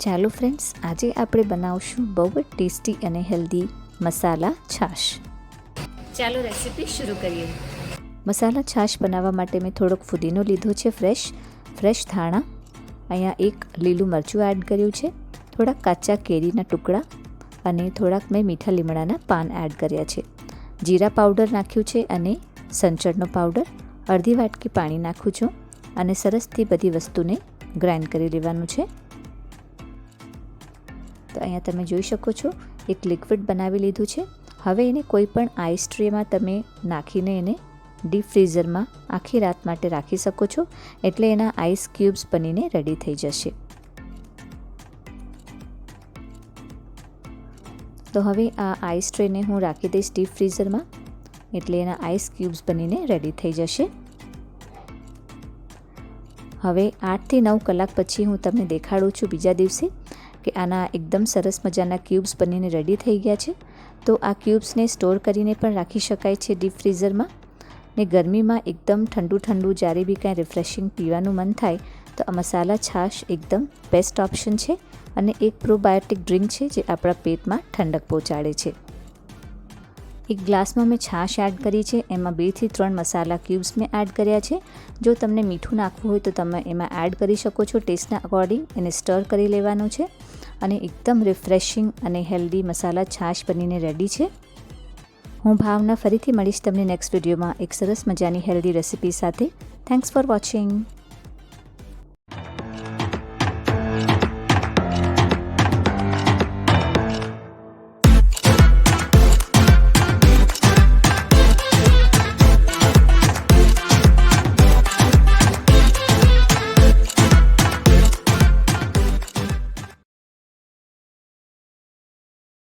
ચાલો ફ્રેન્ડ્સ આજે આપણે બનાવશું બહુ જ ટેસ્ટી અને હેલ્ધી મસાલા છાશ. ચાલો રેસીપી શરૂ કરીએ. મસાલા છાશ બનાવવા માટે મેં થોડોક ફુદીનો લીધો છે ફ્રેશ ફ્રેશ ધાણા અહીંયા એક લીલું મરચું એડ કર્યું છે થોડાક કાચા કેરીના ટુકડા અને થોડાક મેં મીઠા લીમડાના પાન એડ કર્યા છે. જીરા પાવડર નાખ્યું છે અને સંચળનો પાવડર અડધી વાટકી પાણી નાખું છું અને સરસથી બધી વસ્તુને ગ્રાઇન્ડ કરી લેવાનું છે. તો અહીંયા તમે જોઈ શકો છો, એક લિક્વિડ બનાવી લીધું છે. હવે એને કોઈ પણ આઈસ ટ્રેમાં તમે નાખીને એને ડીપ ફ્રીઝરમાં આખી રાત માટે રાખી શકો છો, એટલે એના આઈસ ક્યુબ્સ બનીને રેડી થઈ જશે. તો હવે આ આઈસ ટ્રેને હું રાખી દઈશ ડીપ ફ્રીઝરમાં એટલે એના આઈસ ક્યુબ્સ બનીને રેડી થઈ જશે. હવે આઠથી નવ કલાક પછી હું તમને દેખાડું છું બીજા દિવસે. કે આના એકદમ સરસ મજાના ક્યુબ્સ બનીને રેડી થઈ ગયા છે. તો આ ક્યુબ્સને સ્ટોર કરીને પણ રાખી શકાય છે ડીપ ફ્રીઝરમાં ને ગરમીમાં એકદમ ઠંડુ ઠંડુ જ્યારે બી કાંઈ રિફ્રેશિંગ પીવાનું મન થાય, તો આ મસાલા છાશ એકદમ બેસ્ટ ઓપ્શન છે. અને એક પ્રોબાયોટિક ડ્રિંક છે જે આપણા પેટમાં ઠંડક પહોંચાડે છે. એક ગ્લાસમાં મેં છાશ એડ કરી છે. એમાં બેથી ત્રણ મસાલા ક્યુબ્સ મેં એડ કર્યા છે. જો તમને મીઠું નાખવું હોય તો તમે એમાં એડ કરી શકો છો. ટેસ્ટના અકોર્ડિંગ એને સ્ટર કરી લેવાનું છે. અને એકદમ રિફ્રેશિંગ અને હેલ્ધી મસાલા છાશ બનીને રેડી છે. હું ભાવના ફરીથી મળીશ તમને નેક્સ્ટ વિડીયોમાં એક સરસ મજાની હેલ્ધી રેસિપી સાથે. Thanks for watching